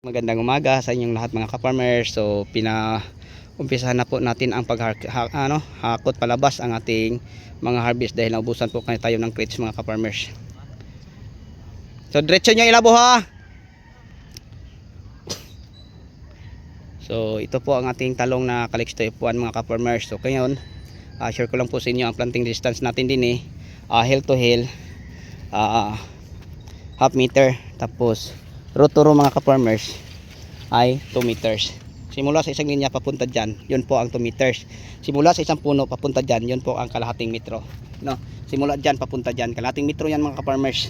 Magandang umaga sa inyong lahat mga ka-farmers. So pina umpisahan na po natin ang pag ano, hakot palabas ang ating mga harvest dahil naubusan po kayo tayo ng crates mga ka-farmers. So diretso nyo ilabo ha. So ito po ang ating talong na Calixto F1 mga ka-farmers. So ngayon, ah, share ko lang po sa inyo ang planting distance natin din eh. Ah, hill to hill. Ah, half meter tapos root to row mga ka-farmers ay 2 meters. Simula sa isang linya papunta dyan yun po ang 2 meters. Simula sa isang puno papunta dyan yun po ang kalahating metro. No? simula dyan papunta dyan kalahating metro yan mga ka-farmers.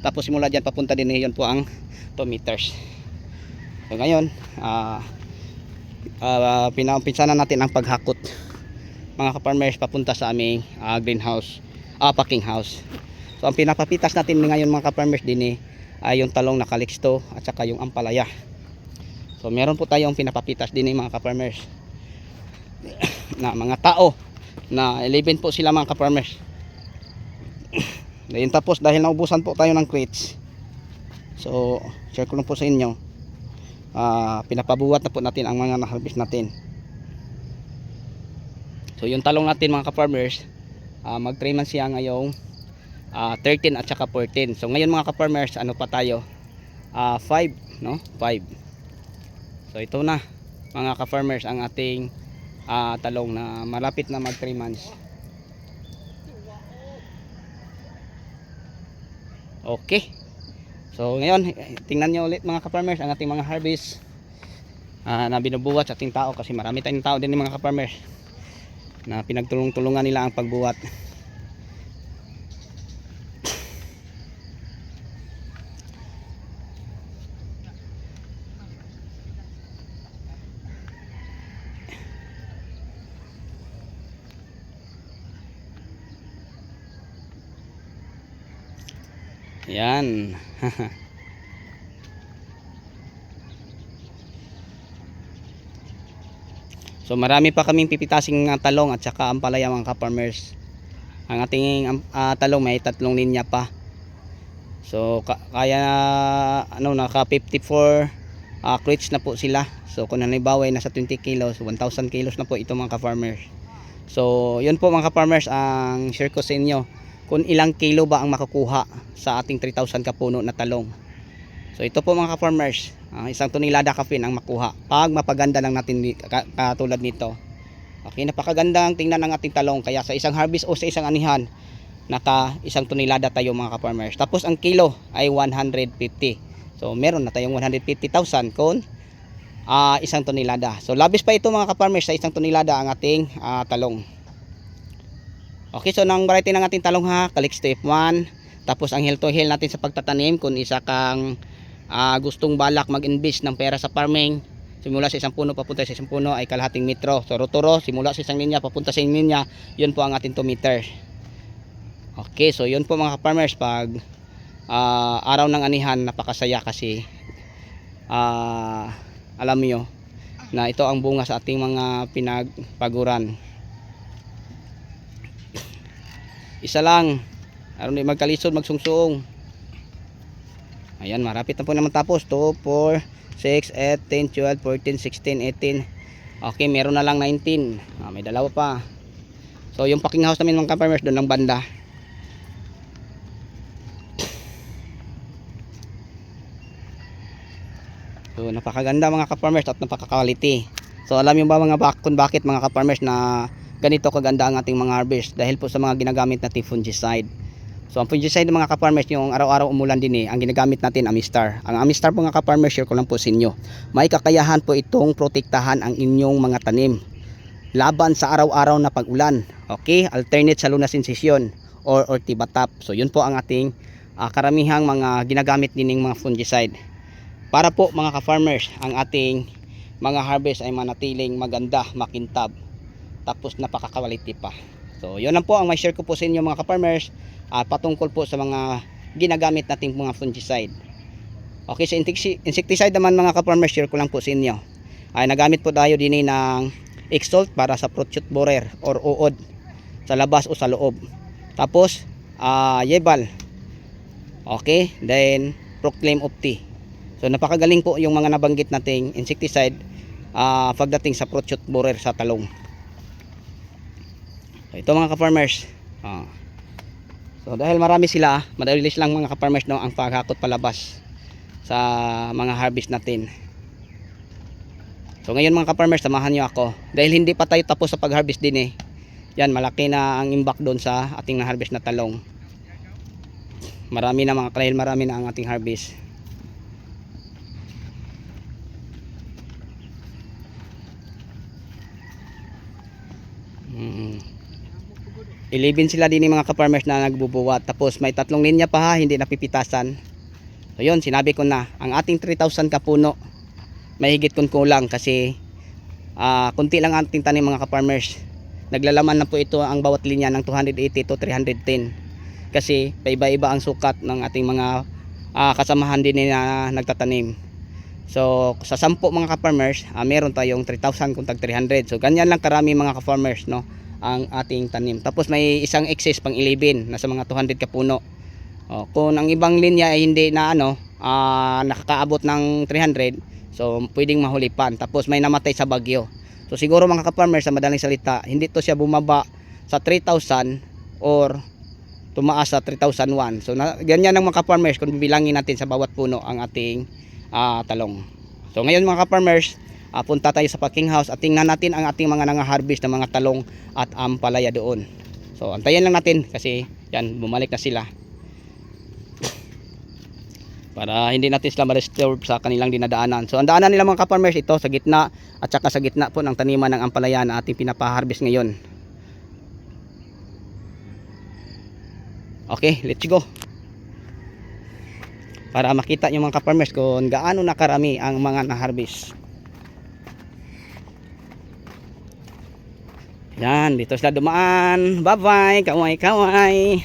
Tapos simula dyan papunta din yun po ang 2 meters. So ngayon ah uh, pinaumpisa na natin ang paghakot mga ka-farmers papunta sa aming ah, greenhouse ah, packing house. So ang pinapapitas natin ngayon mga ka-farmers din eh ay yung talong na kaliksto at saka yung ampalaya. So meron po tayong pinapapitas din ng mga ka-farmers. Na mga tao. Na 11 po sila mga ka-farmers. Dahil tapos dahil naubusan po tayo ng crates so share ko lang po sa inyo. Ah, pinapabuhat na po natin ang mga na-harvest natin. So yung talong natin mga ka-farmers ah, mag 3 months siya ngayong ah, 13 at saka 14 so ngayon mga ka-farmers ano pa tayo? Ah, 5 no? 5 so ito na mga ka-farmers ang ating ah, talong na malapit na mag 3 months. Okay. So ngayon tingnan nyo ulit mga ka-farmers ang ating mga harvest. Ah, na binubuhat sa ating tao kasi marami tayong tao din mga ka-farmers na pinagtulong-tulungan nila ang pagbuhat Yan. so marami pa kaming pipitasing uh, talong at saka ampalaya mga ka-farmers. Ang ating ah, talong may tatlong linya pa. So ka- kaya ano naka 54 uh, crates na po sila. So kung halimbawa ay nasa 20 kilos, 1,000 kilos na po ito mga ka-farmers. So yun po mga ka-farmers ang share ko sa inyo kung ilang kilo ba ang makukuha sa ating 3,000 kapuno na talong. So ito po mga ka-farmers, ah, isang tonelada kapin ang makuha pag mapaganda lang natin katulad nito. Okay, napakaganda ang tingnan ng ating talong kaya sa isang harvest o sa isang anihan naka isang tonelada tayo mga ka-farmers. Tapos ang kilo ay 150. So meron na tayong 150,000 kung ah, isang tonelada. So labis pa ito mga ka-farmers sa isang tonelada ang ating ah, talong. Okay, so nang variety ng ating talong ha, Calixto F1. Tapos ang hill to hill natin sa pagtatanim kung isa kang ah, gustong balak mag-invest ng pera sa farming, simula sa isang puno papunta sa isang puno ay kalahating metro. So rotoro, simula sa isang linya papunta sa isang linya, yun po ang ating 2 meter. Okay, so yun po mga farmers pag ah, araw ng anihan, napakasaya kasi ah, alam niyo na ito ang bunga sa ating mga pinagpaguran. Isa lang. Aron di magkalisod magsungsuong ayan marapit na po naman tapos. 2, 4, 6, 8, 10, 12, 14, 16, 18 okay meron na lang 19 ah, may dalawa pa. So yung packing house namin mga farmers doon lang banda. So napakaganda mga ka-farmers at napaka-quality so alam niyo ba mga bak kung bakit mga ka-farmers na ganito kaganda ang ating mga harvest dahil po sa mga ginagamit nating fungicide. So ang fungicide ng mga ka-farmers yung araw-araw umulan din eh, ang ginagamit natin Amistar. Ang Amistar po mga ka-farmers share ko lang po sa inyo. May kakayahan po itong protektahan ang inyong mga tanim laban sa araw-araw na pag-ulan. Okay? Alternate sa lunasin session or ortibatap. So yun po ang ating ah, karamihang mga ginagamit din mga fungicide. Para po mga ka-farmers, ang ating mga harvest ay manatiling maganda, makintab tapos napaka-quality pa. So, yun lang po ang may share ko po sa inyo mga ka-farmers at patungkol po sa mga ginagamit nating mga fungicide. Okay, sa insecti- insecticide naman mga ka-farmers, share ko lang po sa inyo. Ay nagamit po tayo din eh ng Exalt para sa fruit shoot borer or uod sa labas o sa loob. Tapos, ah Yebal. Okay, then Proclaim Opti. So napakagaling po yung mga nabanggit nating insecticide ah, pagdating sa fruit shoot borer sa talong. So, ito mga ka-farmers. ah. So dahil marami sila, madali lang mga ka-farmers no ang paghakot palabas sa mga harvest natin. So ngayon mga ka-farmers, samahan niyo ako. Dahil hindi pa tayo tapos sa pag-harvest din eh. Yan, malaki na ang impact doon sa ating na-harvest na talong. Marami na mga dahil marami na ang ating harvest. 11 sila din yung mga ka-farmers na nagbubuwat. Tapos may tatlong linya pa ha, hindi napipitasan. So yun, sinabi ko na, ang ating 3,000 kapuno, mahigit kung kulang kasi ah kunti lang ang ating tanim mga ka-farmers. Naglalaman na po ito ang bawat linya ng 280 to 310. Kasi paiba-iba ang sukat ng ating mga ah, kasamahan din na nagtatanim. So sa 10 mga ka-farmers, ah, meron tayong 3,000 kung tag 300. So ganyan lang karami mga ka-farmers no ang ating tanim. Tapos may isang excess pang 11 nasa mga 200 kapuno. Oh, kung ang ibang linya ay hindi na ano, ah, nakakaabot ng 300, so pwedeng mahulipan. Tapos may namatay sa bagyo. So siguro mga ka-farmers sa madaling salita, hindi to siya bumaba sa 3,000 or tumaas sa 3,001. So na, ganyan ang mga ka-farmers kung bibilangin natin sa bawat puno ang ating ah, talong. So ngayon mga ka-farmers, ah, punta tayo sa packing house at tingnan natin ang ating mga nanga-harvest ng mga talong at ampalaya doon. So antayin lang natin kasi yan bumalik na sila. Para hindi natin sila ma-disturb sa kanilang dinadaanan. So ang daanan nila mga ka-farmers ito sa gitna at saka sa gitna po ng taniman ng ampalaya na ating pinapa-harvest ngayon. Okay, let's go. Para makita yung mga ka-farmers kung gaano nakarami ang mga na-harvest. Yan, dito sila dumaan. Bye-bye, kaway-kaway.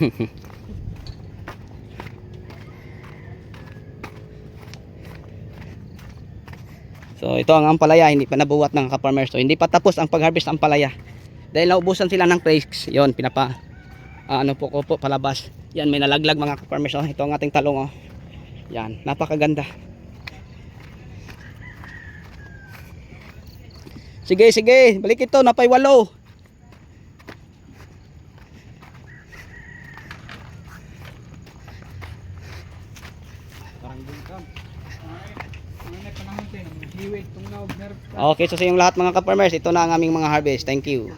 So ito ang ampalaya, hindi pa nabuwat ng ka-farmers. So hindi pa tapos ang pag-harvest ng ampalaya. Dahil naubusan sila ng crates, yon pinapa ah, ano po ko po palabas. Yan may nalaglag mga ka-farmers oh. Ito ang ating talong oh. Yan, napakaganda. Sige, sige, balik ito, napay walo. Okay, so sa inyong lahat mga ka-farmers, ito na ang aming mga harvest. Thank you.